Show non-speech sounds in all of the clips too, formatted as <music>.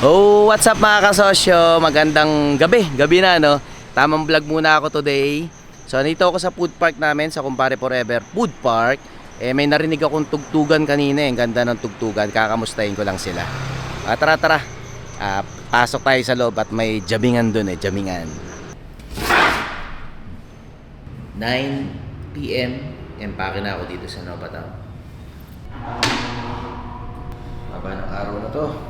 Oh, what's up mga kasosyo? Magandang gabi. Gabi na, no? Tamang vlog muna ako today. So, nandito ako sa food park namin, sa Kumpare Forever Food Park. Eh, may narinig akong tugtugan kanina. eh. Ang ganda ng tugtugan. Kakamustahin ko lang sila. Ah, tara, tara. Ah, pasok tayo sa loob at may jamingan dun eh. Jamingan. 9 p.m. Empake na ako dito sa Novatown. Haba ng araw na to.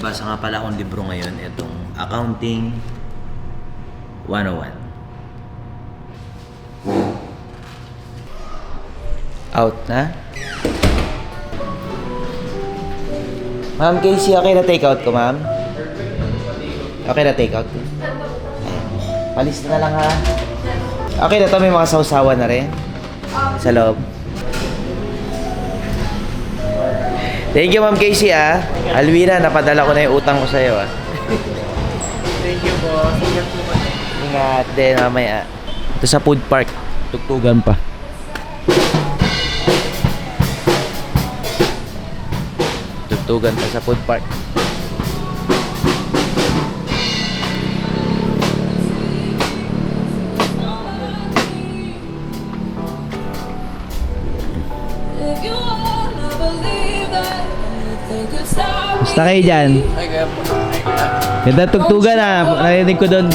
Binabasa nga pala akong libro ngayon, itong Accounting 101. Out na? Ma'am Casey, okay na take out ko, ma'am? Okay na take out ko? Palis na lang ha. Okay na to, may mga sausawan na rin. Sa loob. Thank you, Ma'am Casey, ah. Alwina, napadala ko na yung utang ko sa'yo, ah. Thank you po. Ingat po po. Ingat din, mamaya. Ito sa food park. Tugtugan pa. Tugtugan pa sa food park. Basta kayo dyan. Ganda tugtugan ah. Narinig ko doon.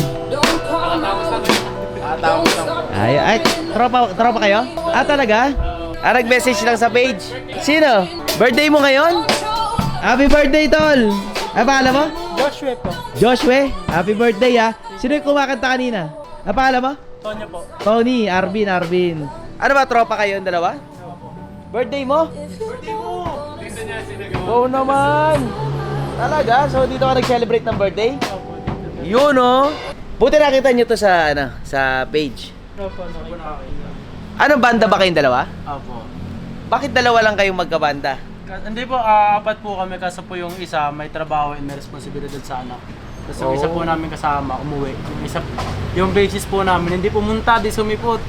Ay, ay, tropa, tropa kayo? Ah, talaga? Ah, nag-message lang sa page. Sino? Birthday mo ngayon? Happy birthday, tol! Ah, pangalan mo? Joshua po. Joshua, happy birthday ah. Sino yung kumakanta kanina? Ah, pangalan mo? Tonya po. Tony, Arvin, Arvin. Ano ba, tropa kayo yung dalawa? Birthday mo? Birthday mo! Dito niya sinagawa. Oo naman! Talaga? So dito ka nag-celebrate ng birthday? Yun oh! Buti nakita nyo to sa, ano, sa page. Opo, opo, nakakita. Anong banda ba kayong dalawa? Opo. Bakit dalawa lang kayong magkabanda? Ka- Hindi po, ah, apat po kami kaso po yung isa may trabaho and may responsibilidad sa anak. Tapos yung isa Oh. po namin kasama, umuwi. Yung isa, yung basis po namin, hindi pumunta, di sumipot.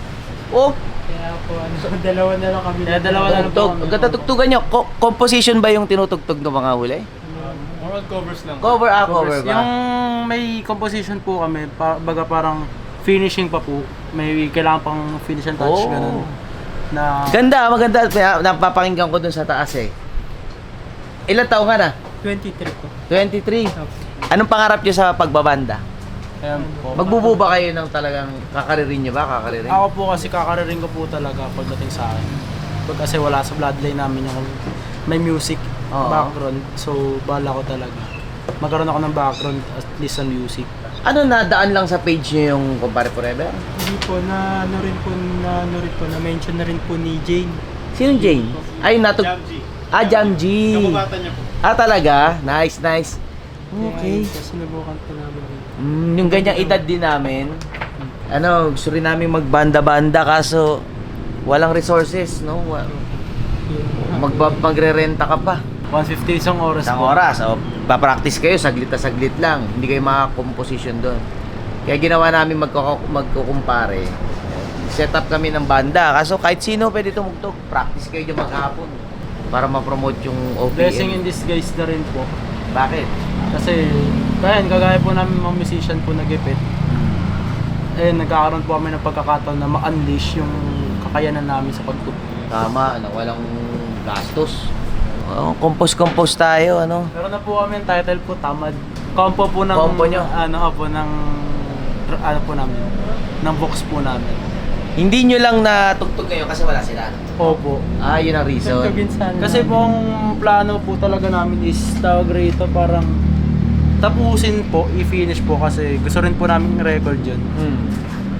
Oh, Kaya po, ano, <laughs> dalawa na lang kami. Kaya dalawa na lang po kami. Ang ganda tugtugan nyo. Co- composition ba yung tinutugtog ng mga huli? Moral covers lang. Cover ah, cover ba? Yung may composition po kami, pa, baga parang finishing pa po. May kailangan pang finish and touch, Oh. ganun. Na Ganda, maganda. Kaya Napapakinggan ko dun sa taas eh. Ilan taong ka na? 23 po. 23. Anong pangarap nyo sa pagbabanda? Ayan po. Magbubu ba kayo ng talagang kakaririn nyo ba? Kakaririn? Ako po kasi kakararing ko po talaga pagdating sa akin. Pag kasi wala sa bloodline namin yung may music Oo. background. So, bala ko talaga. Magkaroon ako ng background at least sa music. Ano nadaan lang sa page nyo yung Kumpare Forever? Hindi po, na ano rin po, na ano rin po, na mention na rin po ni Jane. Sino Jane? Ay, natug... Ah, Jam G. niya po. Ah, talaga? Nice, nice. Okay. Kasi sinubukan po namin. Mm, yung ganyang edad din namin, ano, gusto rin namin magbanda-banda kaso walang resources, no? Wa- Magba magre-renta ka pa. 150 isang oras Isang po. oras, o papractice kayo, saglit na saglit lang. Hindi kayo maka-composition doon. Kaya ginawa namin magko- magkukumpare. Set up kami ng banda. Kaso kahit sino pwede tumugtog. Practice kayo dyan maghapon. Para ma-promote yung OPM. Blessing in disguise na rin po. Bakit? Kasi, kaya kagaya po namin mga musician po nagipit. Eh, nagkakaroon po kami ng pagkakataon na ma-unleash yung kakayanan namin sa pagtugtog. Tama, ano, walang gastos. Oh, compose-compose tayo, ano. Meron na po kami ang title po, Tamad. Compo po ng... Compo nyo? Ano po, ng... Ano po namin? Ng box po namin. Hindi nyo lang natugtog ngayon kasi wala sila. Opo. Ah, yun ang reason. Kasi po ang plano po talaga namin is tawag rito parang tapusin po, i-finish po kasi gusto rin po namin i-record yun Hmm.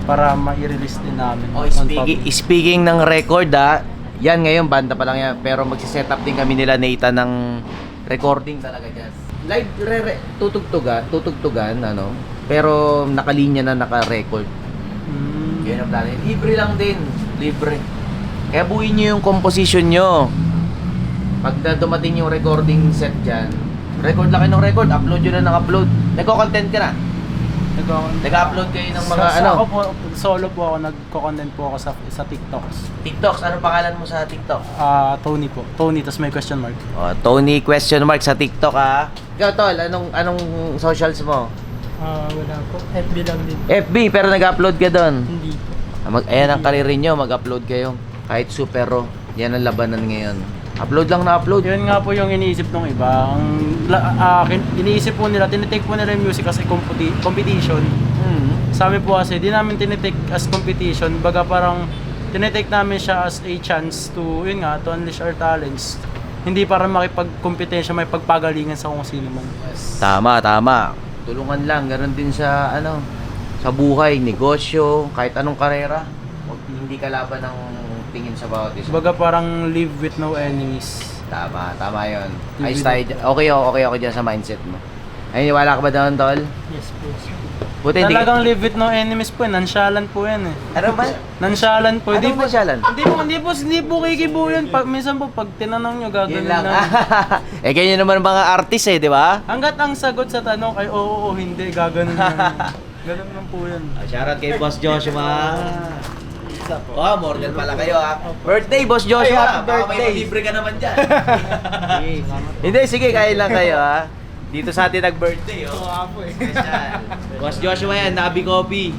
para ma-release din namin. Oh, speaking, speaking ng record ah, yan ngayon banda pa lang yan pero magsi-set up din kami nila Nathan ng recording talaga dyan. Live re, re tutugtugan, tutugtugan ano, pero nakalinya na naka-record. Mm. Yun ang plano. Libre lang din, libre. Kaya buuin nyo yung composition nyo. Pag dumating yung recording set dyan, record lang kayo ng record, upload nyo na ng upload. Nagko-content ka na? Nag- Nag-upload kayo ng mga Sa- ano? Ako po, solo po ako, nagko-content po ako sa, sa TikToks. TikToks. Anong pangalan mo sa TikTok? Ah, Tony po. Tony, tas may question mark. Oh, Tony question mark sa TikTok ha. Ikaw tol, anong anong socials mo? Ah, wala po. FB lang din. FB pero nag-upload ka doon. Hindi po. Ah, Mag, ayan ang karir nyo, mag-upload kayo. Kahit supero, yan ang labanan ngayon. Upload lang na upload. Yun nga po yung iniisip ng iba. Ang kin- iniisip po nila, tinitake po nila yung music as a competi- competition. Hmm. Sa amin po kasi, di namin tinitake as competition. Baga parang tinitake namin siya as a chance to, yun nga, to unleash our talents. Hindi para makipagkompetensya, may pagpagalingan sa kung sino man. Tama, tama. Tulungan lang, ganun din sa ano, sa buhay, negosyo, kahit anong karera. Huwag hindi ka laban ng tingin sa bawat isa. Baga parang live with no enemies. Tama, tama 'yon. Hindi Ayos tayo. dyan. Okay ako, okay ako diyan sa mindset mo. Ay, wala ka ba doon, tol? Yes po. Buti hindi. Talagang live with no enemies po, eh. nonchalant po yan eh. Ano ba? Nonchalant po. Hindi Ano po, ba siyalan? hindi po, hindi po, hindi po kikibo yan. Pag, minsan po, pag tinanong nyo, gagawin Yun lang. lang. <laughs> eh, ganyan naman mga artist eh, di ba? Hanggat ang sagot sa tanong ay oo o hindi, gaganon lang. <laughs> Ganun lang po yan. Ah, Shoutout kay Boss Joshua. Oh, Morgan pala kayo ha. Birthday, Boss Joshua. Ay, happy birthday. libre ka naman dyan. <laughs> Hindi, sige, kain lang kayo ha. Dito sa atin nag-birthday, oh. Special. <laughs> Boss Joshua yan, Nabi Coffee.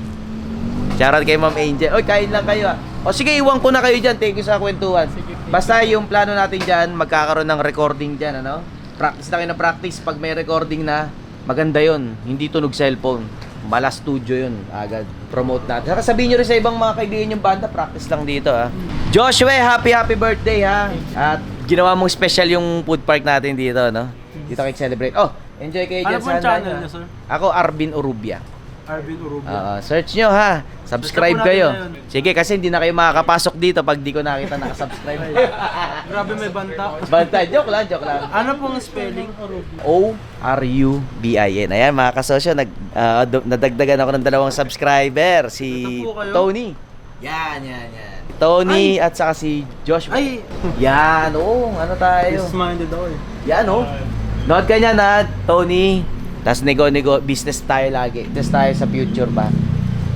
Shoutout kay Ma'am Angel. Oy, kain lang kayo ha. O sige, iwan ko na kayo dyan. Thank you sa kwentuhan. Basta yung plano natin dyan, magkakaroon ng recording dyan, ano? Practice na kayo na practice. Pag may recording na, maganda yon Hindi tunog cellphone. Mala studio yun. Agad. Promote natin. Saka sabihin nyo rin sa ibang mga kaibigan yung banda, practice lang dito ha. Joshua, happy happy birthday ha. At ginawa mong special yung food park natin dito, no? Dito kayo celebrate. Oh, enjoy kayo Ano dyan po ang handa channel ha. sir? Ako, Arvin Urubia. Arvin Urubia. Oo, search nyo ha. Subscribe kayo. Sige, kasi hindi na kayo makakapasok dito pag di ko nakita nakasubscribe. <laughs> Grabe may banta. Banta, joke lang, joke lang. Ano pong spelling? O-R-U-B-I-N. Ayan mga kasosyo, nag, do- nadagdagan ako ng dalawang subscriber. Si? Tony. Yan, yan, yan. Tony at saka si Joshua. Ay! Yan, oo. Ano tayo? Business-minded ako eh. Yan, oh. Nood ka niya na, Tony. Tapos nego-nego, business tayo lagi. Business tayo sa future ba?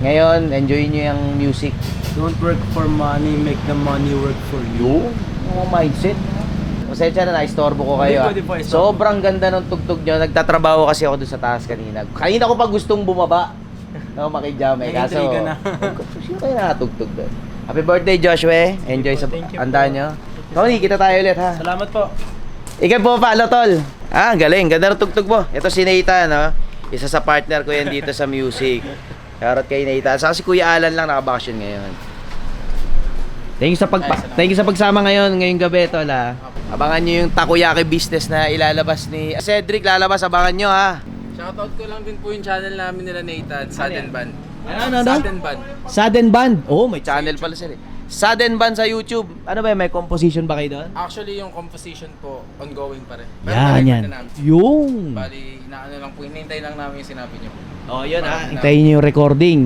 Ngayon, enjoy nyo yung music. Don't work for money, make the money work for you. Yung, mindset. Pasensya na, naistorbo ko kayo. ah. Hindi po, istorbo. Sobrang ganda ng tugtog nyo. Nagtatrabaho kasi ako doon sa taas kanina. Kanina ko pa gustong bumaba. <laughs> No, makijam eh. Kaso, Nag-intriga na. sino kayo nakatugtog doon? Happy birthday, Joshua. Enjoy sa Thank you po. nyo. Tony, kita tayo ulit ha. Salamat po. Ikaw po palo, tol. Ah, galing. Ganda ng tugtog mo. Ito si Nathan, no? Isa sa partner ko yan dito sa music. Shoutout kay Nathan. Saka si Kuya Alan lang nakabakasyon ngayon. Thank you sa pag Thank you sa pagsama ngayon ngayong gabi tol ha. Abangan niyo yung takoyaki business na ilalabas ni Cedric lalabas abangan niyo ha. Shoutout ko lang din po yung channel namin nila Nathan, Sudden Band. Ano ano ano? Sudden Band. Sudden Band. Oh, may channel pala sila. eh. Sudden Band sa YouTube. Ano ba, may composition ba kayo doon? Actually, yung composition po, ongoing pa rin. Yan, yan. na namin. Yung. Bali, inaano lang po, hinihintay lang namin yung sinabi niyo. Oh, yun ha. Parang Hintayin niyo yung recording.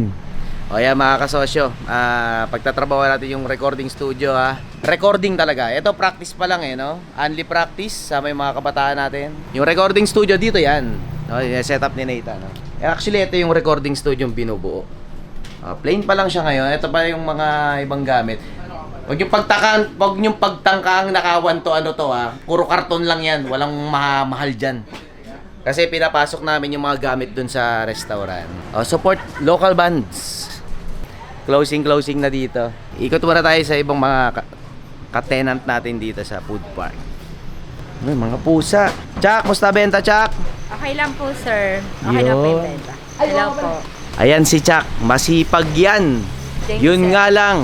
O yan mga kasosyo, ah, pagtatrabaho natin yung recording studio ha. Recording talaga. Ito practice pa lang eh, no? Only practice sa may mga kabataan natin. Yung recording studio dito yan. No, yung setup ni Nathan. No? Eh, Actually, ito yung recording studio yung binubuo. Ah, plain pa lang siya ngayon. Ito pa yung mga ibang gamit. Huwag yung pagtakan, wag yung pagtangka ang nakawan to ano to ha. Puro karton lang yan. Walang ma- mahal diyan. Kasi pinapasok namin yung mga gamit dun sa restaurant. Oh, support local bands. Closing closing na dito. Ikot muna tayo sa ibang mga ka- ka-tenant natin dito sa food park. May mga pusa. Chak, musta benta, Chak? Okay lang po, sir. Okay lang po Yun. yung benta. Hello po. Ayan si Chak, masipag yan. Thank Yun sir. nga lang,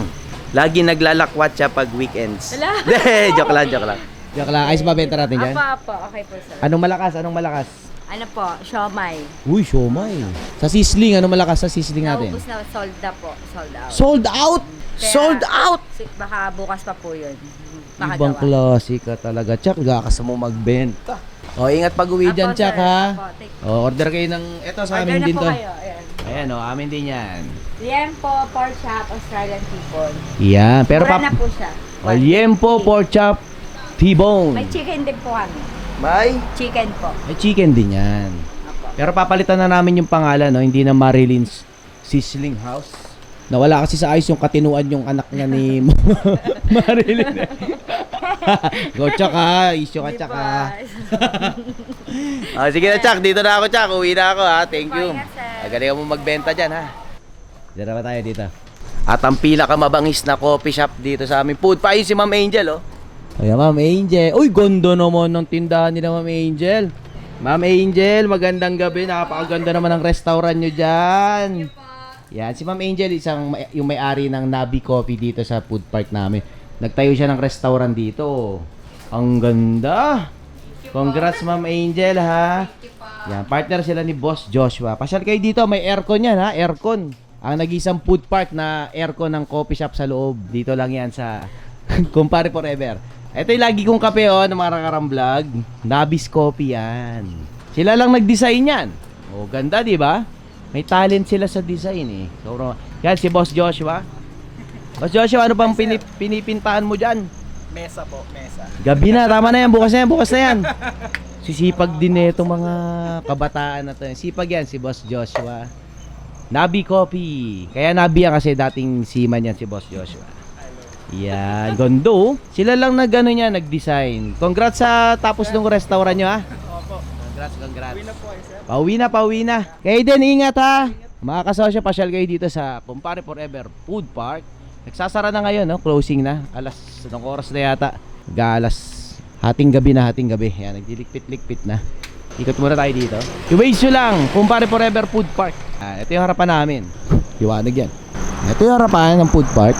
lagi naglalakwat siya pag weekends. Wala. <laughs> Joke lang, joke lang. Joke lang, ayos ba benta natin dyan? Apo, apo. Okay po, sir. Anong malakas? Anong malakas? Ano po? Siomay. Uy, siomay. Sa sisling, anong malakas sa sisling natin? Naubos na. Sold na po. Sold out. Sold out! Kaya- Sold out! Baka bukas pa po yun. Baka Ibang gawa. klase ka talaga, Chak. Gakas mo magbenta. O, ingat pag uwi Apo, dyan, Chak, ha? Apo, take- O, order kayo ng... Ito sa Order amin na din po to. kayo. Ayan. Ayan, o, amin din yan. Liempo, pork chop, Australian people. Yan, pero Mura pap... na po siya. O, liempo, pork chop, T-bone. May chicken din po kami. May? Chicken po. May chicken din yan. Pero papalitan na namin yung pangalan, no? Hindi na Marilin's Sizzling House. Nawala kasi sa ayos yung katinuan yung anak niya ni <laughs> <laughs> Marilyn. <laughs> Go, Chak, ha? Isyo ka, Chak, ha? Ah, sige na, Chak. Dito na ako, Chak. Uwi na ako, ha? Thank you. Magaling mo magbenta dyan, ha? Diyan na ba tayo dito? At ang pinakamabangis na coffee shop dito sa aming food pa, ayun si Ma'am Angel, oh. Ayan, Ma'am Angel. Uy, gondo naman ng tindahan nila, Ma'am Angel. Ma'am Angel, magandang gabi. Napakaganda naman ng restaurant nyo dyan. Yan, si Ma'am Angel, isang yung may-ari ng Nabi Coffee dito sa food park namin. Nagtayo siya ng restaurant dito. Ang ganda. Congrats, Ma'am Angel, ha? Yan, partner sila ni Boss Joshua. Pasyal kayo dito, may aircon yan, ha? Aircon. Ang nag-isang food park na aircon ng coffee shop sa loob. Dito lang yan sa <laughs> Kumpare Forever. Ito yung lagi kong kape, oh, ng mga nakarang vlog. Nabis Coffee yan. Sila lang nag-design yan. Oh, ganda, di ba? May talent sila sa design, eh. So, yan, si Boss Joshua. Boss Joshua, ano bang pinip- pinipintahan mo dyan? Mesa po, mesa. Gabi na, tama na yan, bukas na yan, bukas na yan. Sisipag din na itong mga kabataan na to. Sipag yan, si Boss Joshua. Nabi Coffee. Kaya Nabi yan kasi dating seaman yan si Boss Joshua. Yan, gondo. Sila lang nag ano niya, nag-design. Congrats sa tapos ng restaurant nyo ha. Opo. Congrats, congrats. Uwi na po kayo, sir. Pauwi na, pauwi na. Kayo din, ingat ha. Mga kasosyo, pasyal kayo dito sa Kumpare Forever Food Park. Nagsasara na ngayon, no? Closing na. Alas, anong oras na yata? Galas. Hating gabi na, hating gabi. Yan, nagdilikpit-likpit na. Ikot muna tayo dito. I-waste nyo lang, Kumpare Forever Food Park. Ah, ito yung harapan namin. Liwanag yan. Ito yung harapan ng food park.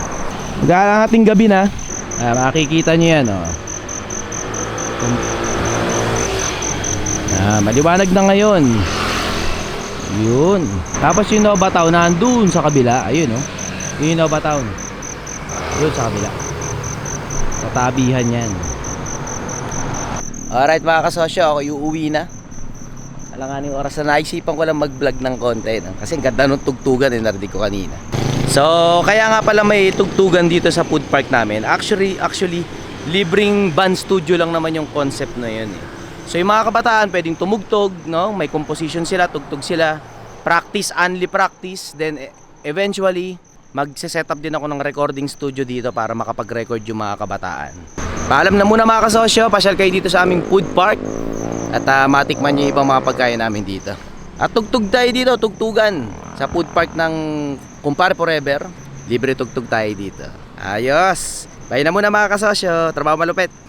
Magkakalang hating gabi na. Ah, makikita nyo yan, oh. Ah, maliwanag na ngayon. Yun. Tapos yung Nova Town nandun sa kabila. Ayun oh. Yun yung Nova Town. Yun sa kabila. Katabihan yan. Alright mga kasosyo, ako uuwi na. Alangan yung oras na naisipan ko lang mag-vlog ng konti. No? Kasi ang ganda nung tugtugan eh, narinig ko kanina. So, kaya nga pala may tugtugan dito sa food park namin. Actually, actually, libreng band studio lang naman yung concept na yun eh. So, yung mga kabataan pwedeng tumugtog, no? May composition sila, tugtog sila. Practice, only practice. Then, e- eventually, magse-set up din ako ng recording studio dito para makapag-record yung mga kabataan. Paalam na muna mga kasosyo, pasyal kayo dito sa aming food park at uh, matikman nyo yung ibang mga pagkain namin dito. At tugtog tayo dito, tugtugan sa food park ng Kumpare Forever. Libre tugtog tayo dito. Ayos! Bye na muna mga kasosyo, trabaho malupit.